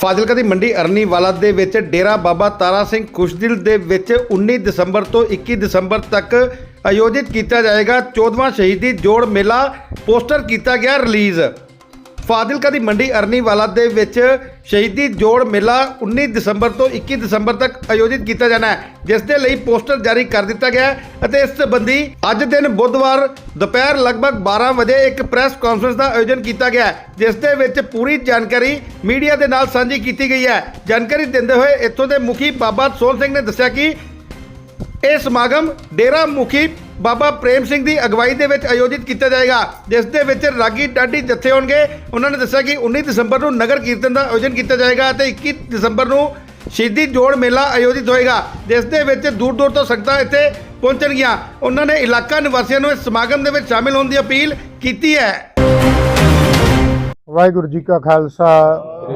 ਫਾਜ਼ਿਲਕਾ ਦੀ ਮੰਡੀ ਅਰਨੀਵਾਲਾ ਦੇ ਵਿੱਚ ਡੇਰਾ ਬਾਬਾ ਤਾਰਾ ਸਿੰਘ ਖੁਸ਼ਦਿਲ ਦੇ ਵਿੱਚ 19 ਦਸੰਬਰ ਤੋਂ 21 ਦਸੰਬਰ ਤੱਕ ਆਯੋਜਿਤ ਕੀਤਾ ਜਾਏਗਾ। 14ਵਾਂ ਸ਼ਹੀਦੀ ਜੋੜ ਮੇਲਾ ਪੋਸਟਰ ਕੀਤਾ ਗਿਆ ਰਿਲੀਜ਼। ਫਾਜ਼ਿਲਕਾ ਦੀ ਮੰਡੀ ਅਰਨੀਵਾਲਾ ਦੇ ਵਿੱਚ ਸ਼ਹੀਦੀ ਜੋੜ ਮੇਲਾ 19 ਦਸੰਬਰ ਤੋਂ 21 ਦਸੰਬਰ ਤੱਕ ਆਯੋਜਿਤ ਕੀਤਾ ਜਾਣਾ ਹੈ, ਜਿਸ ਦੇ ਲਈ ਪੋਸਟਰ ਜਾਰੀ ਕਰ ਦਿੱਤਾ ਗਿਆ ਹੈ ਅਤੇ ਇਸ ਸੰਬੰਧੀ ਅੱਜ ਦਿਨ ਬੁੱਧਵਾਰ ਦੁਪਹਿਰ ਲਗਭਗ 12 ਵਜੇ ਇੱਕ ਪ੍ਰੈਸ ਕਾਨਫਰੰਸ ਦਾ ਆਯੋਜਨ ਕੀਤਾ ਗਿਆ ਜਿਸ ਦੇ ਵਿੱਚ ਪੂਰੀ ਜਾਣਕਾਰੀ ਮੀਡੀਆ ਦੇ ਨਾਲ ਸਾਂਝੀ ਕੀਤੀ ਗਈ ਹੈ। ਜਾਣਕਾਰੀ ਦਿੰਦੇ ਹੋਏ ਇੱਥੋਂ ਦੇ ਮੁਖੀ ਬਾਬਾ ਸੋਹਣ ਸਿੰਘ ਨੇ ਦੱਸਿਆ ਕਿ ਇਹ ਸਮਾਗਮ ਡੇਰਾ ਮੁਖੀ ਬਾਬਾ ਪ੍ਰੇਮ ਸਿੰਘ ਦੀ ਅਗਵਾਈ ਦੇ ਵਿੱਚ ਆਯੋਜਿਤ ਕੀਤਾ ਜਾਏਗਾ। ਜਿਸ ਦੇ ਵਿੱਚ ਰਾਗੀ ਡਾਡੀ ਜੱਥੇ ਹੋਣਗੇ। ਉਹਨਾਂ ਨੇ ਦੱਸਿਆ ਕਿ 19 ਦਸੰਬਰ ਨੂੰ ਨਗਰ ਕੀਰਤਨ ਦਾ ਆਯੋਜਨ ਕੀਤਾ ਜਾਏਗਾ ਅਤੇ 21 ਦਸੰਬਰ ਨੂੰ ਸ਼ਹੀਦੀ ਜੋੜ ਮੇਲਾ ਆਯੋਜਿਤ ਹੋਏਗਾ। ਜਿਸ ਦੇ ਵਿੱਚ ਦੂਰ ਦੂਰ ਤੋਂ ਸੰਗਤਾਂ ਇੱਥੇ ਪਹੁੰਚਣਗੀਆਂ। ਉਹਨਾਂ ਨੇ ਇਲਾਕਾ ਨਿਵਾਸੀਆਂ ਨੂੰ ਇਸ ਸਮਾਗਮ ਦੇ ਵਿੱਚ ਸ਼ਾਮਿਲ ਹੋਣ ਦੀ ਅਪੀਲ ਕੀਤੀ ਹੈ। ਵਾਹਿਗੁਰੂ ਜੀ ਕਾ ਖਾਲਸਾ,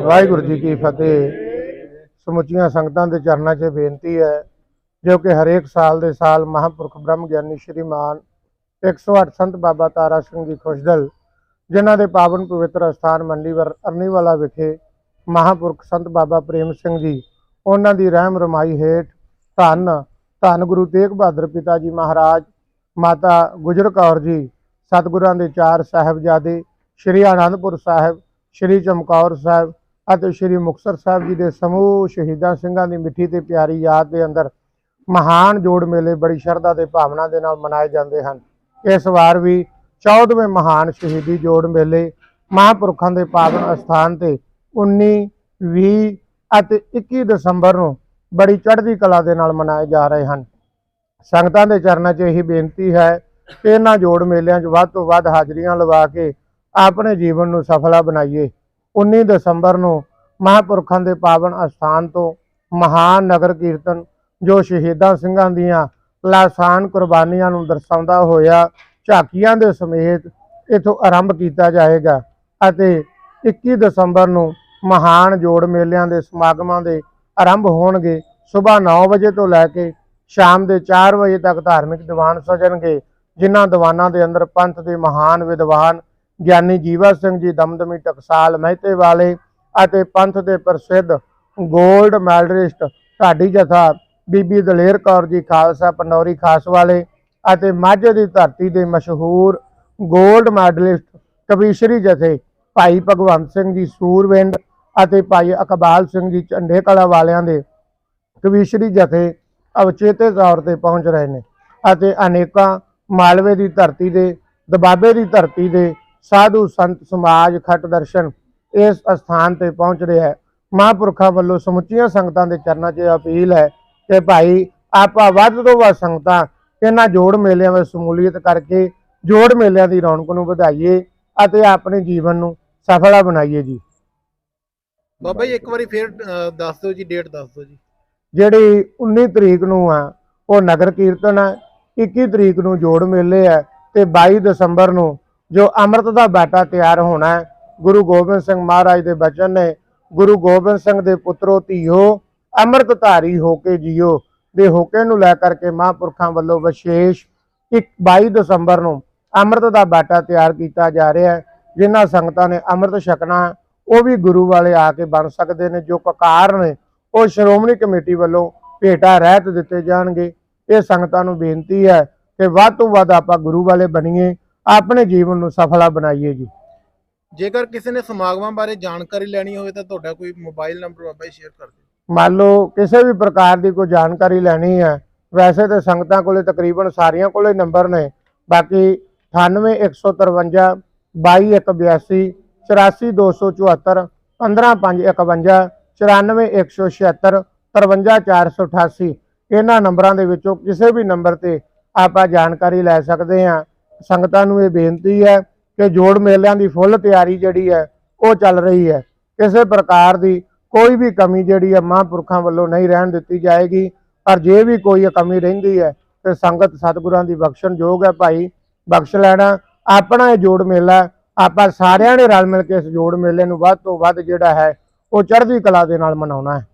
ਵਾਹਿਗੁਰੂ ਜੀ ਕੀ ਫਤਿਹ। ਸਮੁੱਚੀਆਂ ਸੰਗਤਾਂ ਦੇ ਚਰਨਾਂ 'ਚ ਬੇਨਤੀ ਹੈ ਜੋ ਕਿ ਹਰੇਕ ਸਾਲ ਦੇ ਸਾਲ ਮਹਾਂਪੁਰਖ ਬ੍ਰਹਮ ਗਿਆਨੀ ਸ਼੍ਰੀਮਾਨ 108 ਸੰਤ ਬਾਬਾ ਤਾਰਾ ਸਿੰਘ ਜੀ ਖੁਸ਼ਦਲ, ਜਿਨ੍ਹਾਂ ਦੇ ਪਾਵਨ ਪਵਿੱਤਰ ਸਥਾਨ ਮੰਡੀਵਰ ਅਰਨੀਵਾਲਾ ਵਿਖੇ ਮਹਾਂਪੁਰਖ ਸੰਤ ਬਾਬਾ ਪ੍ਰੇਮ ਸਿੰਘ ਜੀ, ਉਹਨਾਂ ਦੀ ਰਹਿਮ ਰਮਾਈ ਹੇਠ ਧੰਨ ਧੰਨ ਗੁਰੂ ਤੇਗ ਬਹਾਦਰ ਪਿਤਾ ਜੀ ਮਹਾਰਾਜ, ਮਾਤਾ ਗੁਜਰ ਕੌਰ ਜੀ, ਸਤਿਗੁਰਾਂ ਦੇ ਚਾਰ ਸਾਹਿਬਜ਼ਾਦੇ, ਸ਼੍ਰੀ ਆਨੰਦਪੁਰ ਸਾਹਿਬ, ਸ਼੍ਰੀ ਚਮਕੌਰ ਸਾਹਿਬ ਅਤੇ ਸ਼੍ਰੀ ਮੁਕਤਸਰ ਸਾਹਿਬ ਜੀ ਦੇ ਸਮੂਹ ਸ਼ਹੀਦਾਂ ਸਿੰਘਾਂ ਦੀ ਮਿੱਠੀ ਤੇ ਪਿਆਰੀ ਯਾਦ ਦੇ ਅੰਦਰ ਮਹਾਨ ਜੋੜ ਮੇਲੇ ਬੜੀ ਸ਼ਰਧਾ ਤੇ ਭਾਵਨਾ ਦੇ ਨਾਲ ਮਨਾਏ ਜਾਂਦੇ ਹਨ। ਇਸ ਵਾਰ ਵੀ 14ਵੇਂ ਮਹਾਨ ਸ਼ਹੀਦੀ ਜੋੜ ਮੇਲੇ ਮਹਾਂਪੁਰਖਾਂ ਦੇ ਪਾਵਨ ਅਸਥਾਨ ਤੇ 19 20 ਅਤੇ 21 ਦਸੰਬਰ ਨੂੰ ਬੜੀ ਚੜ੍ਹਦੀ ਕਲਾ ਦੇ ਨਾਲ ਮਨਾਏ ਜਾ ਰਹੇ ਹਨ। ਸੰਗਤਾਂ ਦੇ ਚਰਨਾਂ 'ਚ ਇਹੀ ਬੇਨਤੀ ਹੈ ਕਿ ਇਹਨਾਂ ਜੋੜ ਮੇਲਿਆਂ 'ਚ ਵੱਧ ਤੋਂ ਵੱਧ ਹਾਜ਼ਰੀਆਂ ਲਵਾ ਕੇ ਆਪਣੇ ਜੀਵਨ ਨੂੰ ਸਫਲਾ ਬਣਾਈਏ। 19 ਦਸੰਬਰ ਨੂੰ ਮਹਾਂਪੁਰਖਾਂ ਦੇ ਪਾਵਨ ਅਸਥਾਨ ਤੋਂ ਮਹਾਨ ਨਗਰ ਕੀਰਤਨ ਜੋ ਸ਼ਹੀਦਾਂ ਸਿੰਘਾਂ ਦੀਆਂ ਲਾਸਾਨ ਕੁਰਬਾਨੀਆਂ ਨੂੰ ਦਰਸਾਉਂਦਾ ਹੋਇਆ ਝਾਕੀਆਂ ਦੇ ਸਮੇਤ ਇਥੋਂ ਆਰੰਭ ਕੀਤਾ ਜਾਏਗਾ ਅਤੇ 21 ਦਸੰਬਰ ਨੂੰ ਮਹਾਨ ਜੋੜ ਮੇਲਿਆਂ ਦੇ ਸਮਾਗਮਾਂ ਦੇ ਆਰੰਭ ਹੋਣਗੇ। ਸਵੇਰ 9 ਵਜੇ ਤੋਂ ਲੈ ਕੇ ਸ਼ਾਮ ਦੇ 4 ਵਜੇ ਤੱਕ ਧਾਰਮਿਕ ਦੀਵਾਨ ਸਜਣਗੇ, ਜਿਨ੍ਹਾਂ ਦੀਵਾਨਾਂ ਦੇ ਅੰਦਰ ਪੰਥ ਦੇ ਮਹਾਨ ਵਿਦਵਾਨ ਗਿਆਨੀ ਜੀਵਾ ਸਿੰਘ ਜੀ ਦਮਦਮੀ ਟਕਸਾਲ ਮਹਿਤੇ ਵਾਲੇ ਅਤੇ ਪੰਥ ਦੇ ਪ੍ਰਸਿੱਧ ਗੋਲਡ ਮੈਡਲਿਸਟ ਢਾਡੀ ਜਥਾ ਬੀਬੀ ਦਲੇਰ ਕੌਰ ਜੀ ਖਾਲਸਾ ਪੰਡੌਰੀ ਖਾਸ ਵਾਲੇ ਅਤੇ ਮਾਝੇ ਦੀ ਧਰਤੀ ਦੇ ਮਸ਼ਹੂਰ 골ਡ ਮੈਡਲਿਸਟ ਕਵੀਸ਼ਰੀ ਜਥੇ ਭਾਈ ਭਗਵੰਤ ਸਿੰਘ ਜੀ ਸੂਰਵਿੰਡ ਅਤੇ ਭਾਈ ਅਕਬਾਲ ਸਿੰਘ ਜੀ ਝੰਡੇ ਕਲਾ ਵਾਲਿਆਂ ਦੇ ਕਵੀਸ਼ਰੀ ਜਥੇ ਅਵਚੇਤੇ ਤੌਰ ਤੇ ਪਹੁੰਚ ਰਹੇ ਨੇ ਅਤੇ ਅਨੇਕਾਂ ਮਾਲਵੇ ਦੀ ਧਰਤੀ ਦੇ, ਦਬਾਬੇ ਦੀ ਧਰਤੀ ਦੇ ਸਾਧੂ ਸੰਤ ਸਮਾਜ ਖੱਟ ਦਰਸ਼ਨ ਇਸ ਸਥਾਨ ਤੇ ਪਹੁੰਚ ਰਿਹਾ ਹੈ। ਮਹਾਂਪੁਰਖਾਂ ਵੱਲੋਂ ਸਮੁੱਚੀਆਂ ਸੰਗਤਾਂ ਦੇ ਚਰਨਾਂ 'ਚ ਅਪੀਲ ਹੈ ਕਿ ਭਾਈ ਆਪਾਂ ਵੱਧ ਤੋਂ ਵੱਧ ਸੰਗਤਾਂ ਇਹਨਾਂ ਜੋੜ ਮੇਲਿਆਂ ਵਿੱਚ ਸਮੂਲੀਅਤ ਕਰਕੇ ਜੋੜ ਮੇਲਿਆਂ ਦੀ ਰੌਣਕ ਨੂੰ ਵਧਾਈਏ ਅਤੇ ਆਪਣੇ ਜੀਵਨ ਨੂੰ ਸਫਲਾ ਬਣਾਈਏ ਜੀ। ਬਾਬਾ ਜੀ ਇੱਕ ਵਾਰੀ ਫੇਰ ਦੱਸ ਦਿਓ ਜੀ ਡੇਟ ਦੱਸ ਦਿਓ ਜੀ। ਜਿਹੜੀ 19 ਤਰੀਕ ਨੂੰ ਆ ਉਹ ਨਗਰ ਕੀਰਤਨ ਹੈ 21 ਤਰੀਕ ਨੂੰ ਜੋੜ ਮੇਲੇ ਹੈ ਤੇ 22 ਦਸੰਬਰ ਨੂੰ ਜੋ ਅੰਮ੍ਰਿਤ ਦਾ ਬਾਟਾ ਤਿਆਰ ਹੋਣਾ ਹੈ ਗੁਰੂ ਗੋਬਿੰਦ ਸਿੰਘ ਮਹਾਰਾਜ ਦੇ ਬਚਨ ਨੇ ਗੁਰੂ ਗੋਬਿੰਦ ਸਿੰਘ ਦੇ ਪੁੱਤਰੋ ਧੀਓ ਅੰਮ੍ਰਿਤ ਧਾਰੀ ਹੋ ਕੇ ਜੀਓ, ਦੇ ਹੋਕੇ ਨੂੰ ਲੈ ਕਰਕੇ ਮਹਾਂਪੁਰਖਾਂ ਵੱਲੋਂ ਵਿਸ਼ੇਸ਼ ਇੱਕ 22 ਦਸੰਬਰ ਨੂੰ ਅੰਮ੍ਰਿਤ ਦਾ ਬਾਟਾ ਤਿਆਰ ਕੀਤਾ ਜਾ ਰਿਹਾ ਹੈ, ਜਿਨ੍ਹਾਂ ਸੰਗਤਾਂ ਨੇ ਅੰਮ੍ਰਿਤ ਛਕਣਾ ਉਹ ਵੀ ਗੁਰੂ ਵਾਲੇ ਆ ਕੇ ਬਣ ਸਕਦੇ ਨੇ, ਜੋ ਕਕਾਰ ਨੇ, ਉਹ ਸ਼੍ਰੋਮਣੀ ਕਮੇਟੀ ਵੱਲੋਂ ਭੇਟਾ ਰਹਿਤ ਦਿੱਤੇ ਜਾਣਗੇ। ਇਹ ਸੰਗਤਾਂ ਨੂੰ ਬੇਨਤੀ ਹੈ ਕਿ ਵੱਧ ਤੋਂ ਵੱਧ ਆਪਾਂ ਗੁਰੂ ਵਾਲੇ ਬਣੀਏ, ਆਪਣੇ ਜੀਵਨ ਨੂੰ ਸਫਲਾ ਬਣਾਈਏ ਜੀ। ਜੇਕਰ ਕਿਸੇ ਨੇ ਸਮਾਗਮਾਂ ਬਾਰੇ ਜਾਣਕਾਰੀ ਲੈਣੀ ਹੋਵੇ ਤਾਂ ਤੁਹਾਡਾ ਕੋਈ mobile number Baba ji share ਕਰ ਦਿਓ। ਮੰਨ ਲਓ ਕਿਸੇ ਵੀ ਪ੍ਰਕਾਰ ਦੀ ਕੋਈ ਜਾਣਕਾਰੀ ਲੈਣੀ ਹੈ, ਵੈਸੇ ਤਾਂ ਸੰਗਤਾਂ ਕੋਲੇ ਤਕਰੀਬਨ ਸਾਰੀਆਂ ਕੋਲੇ ਨੰਬਰ ਨੇ, ਬਾਕੀ 98153 22182 84274 15551 94176 53488 ਇਹਨਾਂ ਨੰਬਰਾਂ ਦੇ ਵਿੱਚੋਂ ਕਿਸੇ ਵੀ ਨੰਬਰ ਤੇ ਆਪਾਂ ਜਾਣਕਾਰੀ ਲੈ ਸਕਦੇ ਹਾਂ। ਸੰਗਤਾਂ ਨੂੰ ਇਹ ਬੇਨਤੀ ਹੈ ਕਿ ਜੋੜ ਮੇਲਿਆਂ ਦੀ ਫੁੱਲ ਤਿਆਰੀ ਜਿਹੜੀ ਹੈ, ਉਹ ਚੱਲ ਰਹੀ ਹੈ। ਕਿਸੇ ਪ੍ਰਕਾਰ ਦੀ ਕੋਈ ਵੀ ਕਮੀ ਜਿਹੜੀ ਹੈ ਮਹਾਂਪੁਰਖਾਂ ਵੱਲੋਂ ਨਹੀਂ ਰਹਿਣ ਦਿੱਤੀ ਜਾਏਗੀ। ਪਰ ਜੇ ਵੀ ਕੋਈ ਕਮੀ ਰਹਿੰਦੀ ਹੈ ਤੇ ਸੰਗਤ ਸਤਿਗੁਰਾਂ ਦੀ ਬਖਸ਼ਣ ਯੋਗ ਹੈ ਭਾਈ। ਬਖਸ਼ ਲੈਣਾ ਆਪਣਾ ਇਹ ਜੋੜ ਮੇਲਾ ਆਪਾਂ ਸਾਰਿਆਂ ਨੇ ਰਲ ਮਿਲ ਕੇ ਇਸ ਜੋੜ ਮੇਲੇ ਨੂੰ ਵੱਧ ਤੋਂ ਵੱਧ ਜਿਹੜਾ ਹੈ ਉਹ ਚੜ੍ਹਦੀ ਕਲਾ ਦੇ ਨਾਲ ਮਨਾਉਣਾ ਹੈ।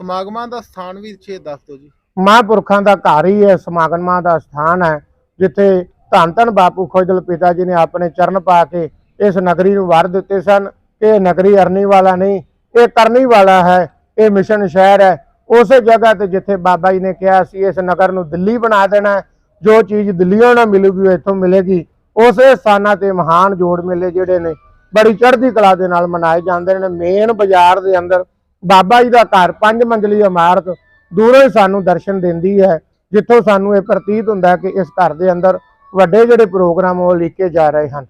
ਸਮਾਗਮਾਂ ਦਾ ਸਥਾਨ ਵੀ ਛੇ ਦੱਸ ਦਿਓ ਜੀ। ਮਹਾਂਪੁਰਖਾਂ ਦਾ ਘਰ ਹੀ ਹੈ ਸਮਾਗਮਾਂ ਦਾ ਸਥਾਨ ਹੈ ਜਿੱਥੇ ਧੰਨ ਧੰਨ ਬਾਪੂ ਖੋਜਲ ਪਿਤਾ ਜੀ ਨੇ ਆਪਣੇ ਚਰਨ ਪਾ ਕੇ ਇਸ ਨਗਰੀ ਨੂੰ ਵਾਰ ਦਿੱਤੇ ਸਨ ਕਿ ਇਹ ਨਗਰੀ ਅਰਨੀ ਵਾਲਾ ਨਹੀਂ ਇਹ ਕਰਨੀ ਵਾਲਾ ਹੈ, ਇਹ ਮਿਸ਼ਨ ਸ਼ਹਿਰ ਹੈ। ਉਸੇ ਜਗ੍ਹਾ ਤੇ ਜਿੱਥੇ ਬਾਬਾ ਜੀ ਨੇ ਕਿਹਾ ਸੀ, ਇਸ ਨਗਰ ਨੂੰ ਦਿੱਲੀ ਬਣਾ ਦੇਣਾ ਜੋ ਚੀਜ਼ ਦਿੱਲੀੋਂ ਨਾ ਮਿਲੂਗੀ, ਉਹ ਇੱਥੋਂ ਮਿਲੇਗੀ। ਉਸੇ ਸਥਾਨਾਂ ਤੇ ਮਹਾਨ ਜੋੜ ਮੇਲੇ ਜਿਹੜੇ ਨੇ, ਬੜੀ ਚੜ੍ਹਦੀ ਕਲਾ ਦੇ ਨਾਲ ਮਨਾਏ ਜਾਂਦੇ ਨੇ। ਮੇਨ ਬਾਜ਼ਾਰ ਦੇ ਅੰਦਰ ਬਾਬਾ ਜੀ ਦਾ ਘਰ ਪੰਜ ਮੰਜ਼ਲੀ ਇਮਾਰਤ ਦੂਰੋਂ ਹੀ ਸਾਨੂੰ ਦਰਸ਼ਨ ਦਿੰਦੀ ਹੈ, ਜਿੱਥੋਂ ਸਾਨੂੰ ਇਹ ਪ੍ਰਤੀਤ ਹੁੰਦਾ ਹੈ ਕਿ ਇਸ ਘਰ ਦੇ ਅੰਦਰ ਵੱਡੇ ਜਿਹੜੇ ਪ੍ਰੋਗਰਾਮ ਉਹ ਲਿਖੇ ਜਾ ਰਹੇ ਹਨ।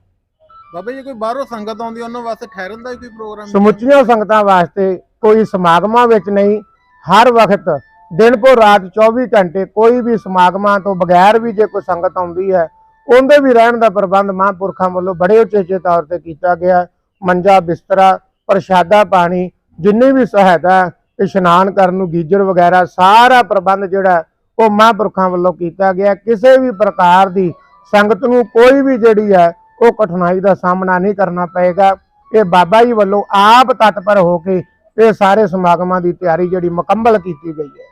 ਬਾਬਾ ਜੀ, ਕੋਈ ਬਾਹਰੋਂ ਸੰਗਤ ਆਉਂਦੀ, ਉਹਨਾਂ ਵਾਸਤੇ ਠਹਿਰਨ ਦਾ ਵੀ ਕੋਈ ਪ੍ਰੋਗਰਾਮ ਹੈ? ਸਮੁੱਚੀਆਂ ਸੰਗਤਾਂ ਵਾਸਤੇ ਕੋਈ ਸਮਾਗਮਾਂ ਵਿੱਚ ਨਹੀਂ, ਹਰ ਵਕਤ ਦਿਨ ਭਰ ਰਾਤ 24 ਘੰਟੇ ਕੋਈ ਵੀ ਸਮਾਗਮਾਂ ਤੋਂ ਬਗੈਰ ਵੀ ਜੇ ਕੋਈ ਸੰਗਤ ਆਉਂਦੀ ਹੈ, ਉਹਦੇ ਵੀ ਰਹਿਣ ਦਾ ਪ੍ਰਬੰਧ ਮਹਾਂਪੁਰਖਾਂ ਵੱਲੋਂ ਬੜੇ ਉਚੇਚੇ ਤੌਰ ਤੇ ਕੀਤਾ ਗਿਆ ਮੰਜਾ, ਬਿਸਤਰਾ, ਪ੍ਰਸ਼ਾਦਾ ਪਾਣੀ, ਜਿੰਨੀ ਵੀ ਸਹਾਇਤਾ, ਇਸ਼ਨਾਨ ਕਰਨ ਨੂੰ ਗੀਜਰ ਵਗੈਰਾ, ਸਾਰਾ ਪ੍ਰਬੰਧ ਜਿਹੜਾ ਉਹ ਮਹਾਂਪੁਰਖਾਂ ਵੱਲੋਂ ਕੀਤਾ ਗਿਆ ਕਿਸੇ ਵੀ ਪ੍ਰਕਾਰ ਦੀ ਸੰਗਤ ਨੂੰ ਕੋਈ ਵੀ ਜਿਹੜੀ ਹੈ ਉਹ ਕਠਿਨਾਈ ਦਾ ਸਾਹਮਣਾ ਨਹੀਂ ਕਰਨਾ ਪਏਗਾ। ਇਹ ਬਾਬਾ ਜੀ ਵੱਲੋਂ ਆਪ ਤਤਪਰ ਹੋ ਕੇ ਇਹ ਸਾਰੇ ਸਮਾਗਮਾਂ ਦੀ ਤਿਆਰੀ ਜਿਹੜੀ ਮੁਕੰਮਲ ਕੀਤੀ ਗਈ ਹੈ।